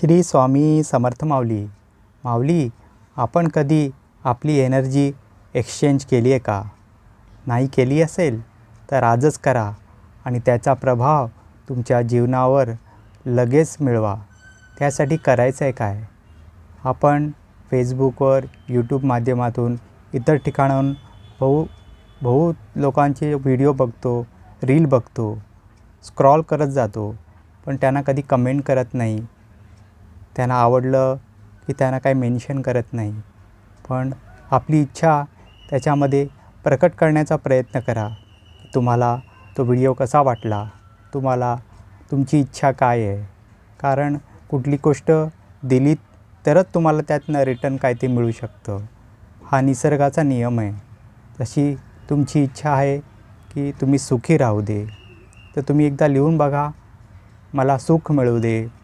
श्री स्वामी समर्थ माऊली. माऊली आपण कधी आपली एनर्जी एक्सचेंज केली आहे का? नाही केली असेल तर आजच करा आणि त्याचा प्रभाव तुमच्या जीवनावर लगेच मिळवा. त्यासाठी करायचं आहे काय? आपण फेसबुकवर यूट्यूब माध्यमातून इतर ठिकाणाहून बहु बहु लोकांचे व्हिडिओ बघतो रील बघतो स्क्रॉल करत जातो पण त्यांना कधी कमेंट करत नाही. त्यांना आवडलं की त्यांना काही मेन्शन करत नाही. पण आपली इच्छा त्याच्यामध्ये प्रकट करण्याचा प्रयत्न करा. तुम्हाला तो व्हिडिओ कसा वाटला? तुम्हाला तुमची इच्छा काय आहे? कारण कुठली गोष्ट दिली तरच तुम्हाला त्यातनं रिटर्न काय ते मिळू शकतं. हा निसर्गाचा नियम आहे. तशी तुमची इच्छा आहे की तुम्ही सुखी राहू दे तर तुम्ही एकदा लिहून बघा मला सुख मिळू दे.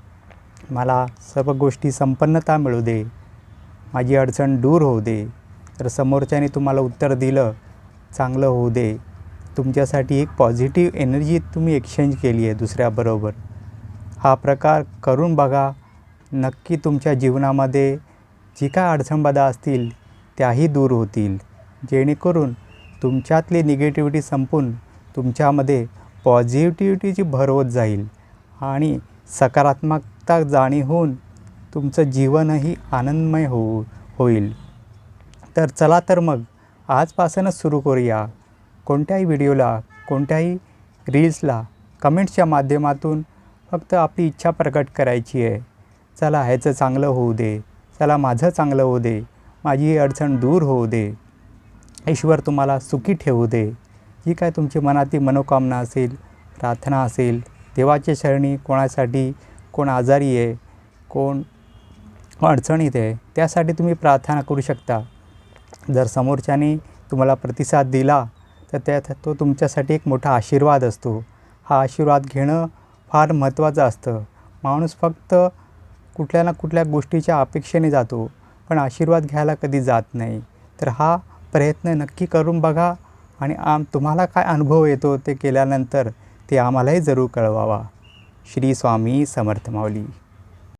मला सर्व गोष्टी संपन्नता मिळू दे. माझी अडचण दूर होऊ दे. तर समोरच्याने तुम्हाला उत्तर दिलं चांगलं होऊ दे. तुमच्यासाठी एक पॉझिटिव्ह एनर्जी तुम्ही एक्सचेंज केली आहे दुसऱ्याबरोबर. हा प्रकार करून बघा. नक्की तुमच्या जीवनामध्ये जी काय अडचणबाधा असतील त्याही दूर होतील. जेणेकरून तुमच्यातली निगेटिव्हिटी संपून तुमच्यामध्ये पॉझिटिव्हिटीची भर होत जाईल. आणि सकारात्मकता जाणीव होऊन तुमचं जीवनही आनंदमय हो होईल. तर चला तर मग आजपासूनच सुरू करूया. कोणत्याही व्हिडिओला कोणत्याही रील्सला कमेंट्सच्या माध्यमातून फक्त आपली इच्छा प्रकट करायची आहे. चला ह्याचं चांगलं होऊ दे. चला माझं चांगलं होऊ दे. माझी ही अडचण दूर होऊ दे. ईश्वर तुम्हाला सुखी ठेवू दे. जी काय तुमची मनातील मनोकामना असेल प्रार्थना असेल देवाच्या शरणी कोणासाठी कोण आजारी आहे कोण अडचणीत आहे त्यासाठी तुम्ही प्रार्थना करू शकता. जर समोरच्याने तुम्हाला प्रतिसाद दिला तर त्यात तो तुमच्यासाठी एक मोठा आशीर्वाद असतो. हा आशीर्वाद घेणं फार महत्त्वाचं असतं. माणूस फक्त कुठल्या ना कुठल्या गोष्टीच्या अपेक्षेने जातो पण आशीर्वाद घ्यायला कधी जात नाही. तर हा प्रयत्न नक्की करून बघा आणि आम तुम्हाला काय अनुभव येतो ते केल्यानंतर ते आम्हालाही जरूर कळवावा. श्री स्वामी समर्थ माऊली.